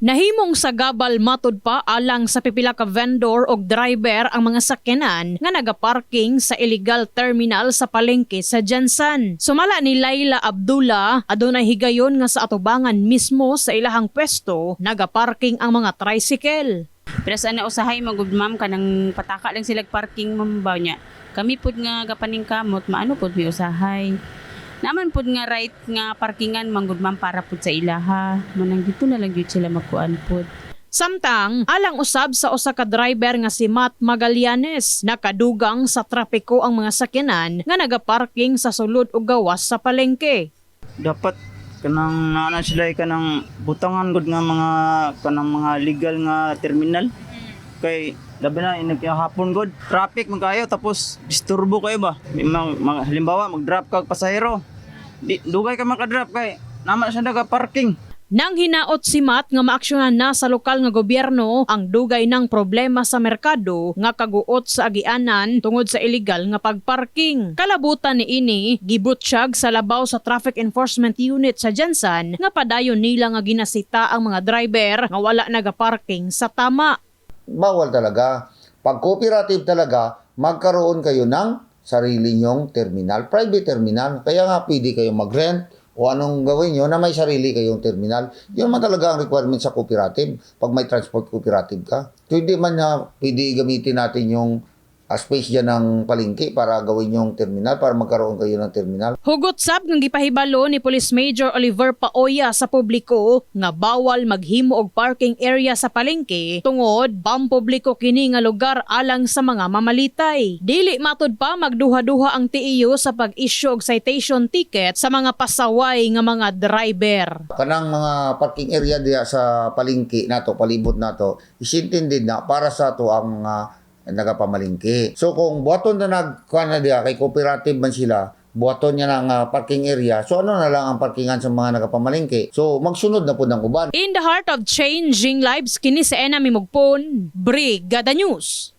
Nahimong sa gabal matud pa alang sa pipila ka vendor o driver ang mga sakyanan nga nagaparking sa illegal terminal sa palengke sa Jansan. Sumala ni Laila Abdullah adunay higayon nga sa atubangan mismo sa ilahang pwesto nagaparking ang mga tricycle. Pero sa na usahay magud ma'am kanang pataka lang sila parking mambaw niya. Kami pud nga gapaning kamot maano pud mi usahay. Naman pud nga right nga parkingan manggud ma'am para pud sa ilaha. Manang dito na lang gyud sila magkuan pud. Samtang alang usab sa usa ka driver nga si Matt Magallanes nakadugang sa trapiko ang mga sakyanan nga nagaparking sa sulod ug gawas sa palengke. dapat kanang naana sila kanang butangan gud nga mga kanang mga legal nga terminal kay labi na inag hapon gud traffic man kayo tapos disturbo kayo ba mga, halimbawa mag drop kag pasahero di dugay ka maka-drop kay naman siya naga parking Nang hinaot si Matt nga maaksyonan na sa lokal nga gobyerno ang dugay ng problema sa merkado nga kaguot sa agianan tungod sa illegal nga pagparking. Kalabutan ni ini gibutsyag sa labaw sa Traffic Enforcement Unit sa Jansan nga padayon nila nga ginasita ang mga driver nga wala nagaparking sa tama. Bawal talaga. Pag cooperative talaga, magkaroon kayo ng sarili nyong terminal, private terminal. Kaya nga pwede kayo mag-rent o anong gawin nyo na may sarili kayong terminal. Yun man talaga ang requirement sa cooperative pag may transport cooperative ka. So hindi man na pwede gamitin natin yung ah, space dyan ng palengke para gawin yung terminal, para magkaroon kayo ng terminal. Hugot sab ng gipahibalo ni Police Major Oliver Paoya sa publiko nga bawal maghimo og parking area sa palengke tungod pampubliko kini nga lugar alang sa mga mamalitay. Dili matud pa magduha-duha ang TIU sa pag-issue og citation ticket sa mga pasaway nga mga driver. kanang mga parking area diya sa palengke nato palibot nato isintindi na para sa to ang mga nagapamalingki. So kung buhaton na nagkuha na diya kay cooperative man sila buhaton niya ng ah, parking area so ano na lang ang parkingan sa mga nagapamalingki? So magsunod na po ng uban. In the heart of changing lives kini sa enemy mugpon, Brigada News.